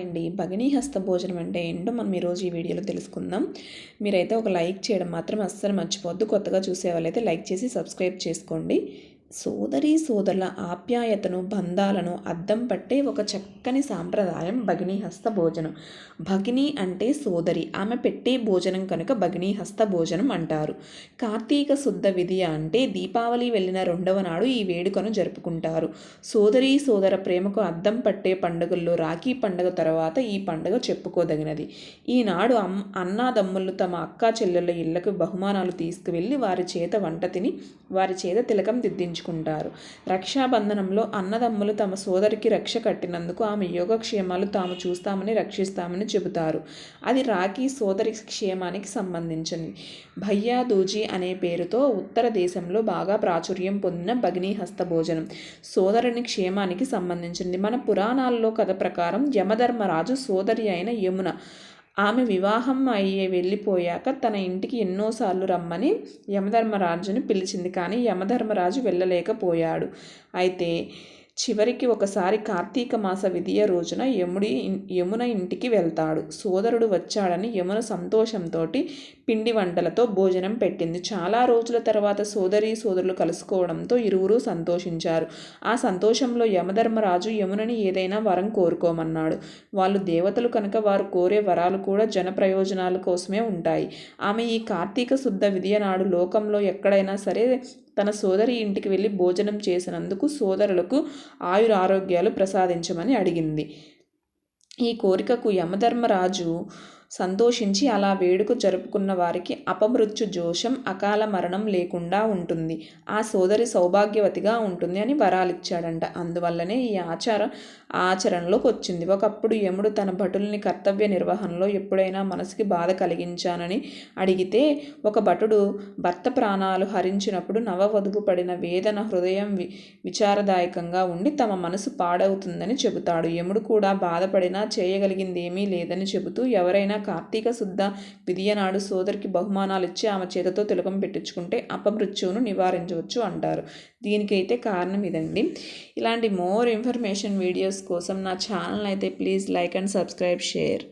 అండి. భగనీహస్త భోజనం అంటే ఏంటో మనం ఈరోజు ఈ వీడియోలో తెలుసుకుందాం. మీరైతే ఒక లైక్ చేయడం మాత్రం అస్సలు మర్చిపోవద్దు. కొత్తగా చూసే వాళ్ళైతే లైక్ చేసి సబ్స్క్రైబ్ చేసుకోండి. సోదరీ సోదరుల ఆప్యాయతను బంధాలను అద్దం పట్టే ఒక చక్కని సాంప్రదాయం భగినీహస్త భోజనం. భగిని అంటే సోదరి. ఆమె పెట్టే భోజనం కనుక భగినీహస్త భోజనం అంటారు. కార్తీక శుద్ధ విధియ అంటే దీపావళి వెళ్ళిన రెండవ నాడు ఈ వేడుకను జరుపుకుంటారు. సోదరీ సోదర ప్రేమకు అద్దం పట్టే పండుగల్లో రాఖీ పండుగ తర్వాత ఈ పండుగ చెప్పుకోదగినది. ఈనాడు అమ్ అన్నాదమ్ములు తమ అక్కా చెల్లెళ్ళ ఇళ్ళకు బహుమానాలు తీసుకువెళ్ళి వారి చేత వంట తిని వారి చేత తిలకం దిద్దించుకుంటారు రక్షాబంధనంలో అన్నదమ్ములు తమ సోదరికి రక్ష కట్టినందుకు ఆమె యోగక్షేమాలు తాము చూస్తామని రక్షిస్తామని చెబుతారు. అది రాఖీ సోదరి క్షేమానికి సంబంధించింది. భయ్యా దూజీ అనే పేరుతో ఉత్తర దేశంలో బాగా ప్రాచుర్యం పొందిన భగినీ హస్త భోజనం సోదరుని క్షేమానికి సంబంధించింది. మన పురాణాల్లో కథ ప్రకారం యమధర్మరాజు సోదరి అయిన యమున ఆమె వివాహం అయ్యే వెళ్ళిపోయాక తన ఇంటికి ఎన్నోసార్లు రమ్మని యమధర్మరాజుని పిలిచింది. కానీ యమధర్మరాజు వెళ్ళలేకపోయాడు. అయితే చివరికి ఒకసారి కార్తీక మాస విధియ రోజున యముడి యమున ఇంటికి వెళ్తాడు. సోదరుడు వచ్చాడని యమున సంతోషంతో పిండి వంటలతో భోజనం పెట్టింది. చాలా రోజుల తర్వాత సోదరి సోదరులు కలుసుకోవడంతో ఇరువురు సంతోషించారు. ఆ సంతోషంలో యమధర్మరాజు యమునని ఏదైనా వరం కోరుకోమన్నాడు. వాళ్ళు దేవతలు కనుక వారు కోరే వరాలు కూడా జన ప్రయోజనాల కోసమే ఉంటాయి. ఆమె ఈ కార్తీక శుద్ధ విధియ నాడు లోకంలో ఎక్కడైనా సరే తన సోదరి ఇంటికి వెళ్ళి భోజనం చేసినందుకు సోదరులకు ఆయుర ఆరోగ్యాలు ప్రసాదించమని అడిగింది. ఈ కోరికకు యమధర్మరాజు సంతోషించి అలా వేడుక జరుపుకున్న వారికి అపమృత్యు జోషం అకాల మరణం లేకుండా ఉంటుంది. ఆ సోదరి సౌభాగ్యవతిగా ఉంటుంది అని వరాలిచ్చాడంట. అందువల్లనే ఈ ఆచారం ఆచరణలోకి వచ్చింది. ఒకప్పుడు యముడు తన భటుల్ని కర్తవ్య నిర్వహణలో ఎప్పుడైనా మనసుకి బాధ కలిగించానని అడిగితే ఒక భటుడు భర్త ప్రాణాలు హరించినప్పుడు నవవధువు పడిన వేదన హృదయం వి విచారదాయకంగా ఉండి తమ మనసు పాడవుతుందని చెబుతాడు. యముడు కూడా బాధపడినా చేయగలిగింది ఏమీ లేదని చెబుతూ ఎవరైనా కార్తీక శుద్ధ విధియనాడు సోదరికి బహుమానాలు ఇచ్చి ఆమె చేతతో తిలకం పెట్టించుకుంటే అపమృత్యువును నివారించవచ్చు అంటారు. దీనికైతే కారణం ఇదండి. ఇలాంటి మోర్ ఇన్ఫర్మేషన్ వీడియోస్ కోసం నా ఛానల్ అయితే please like and subscribe share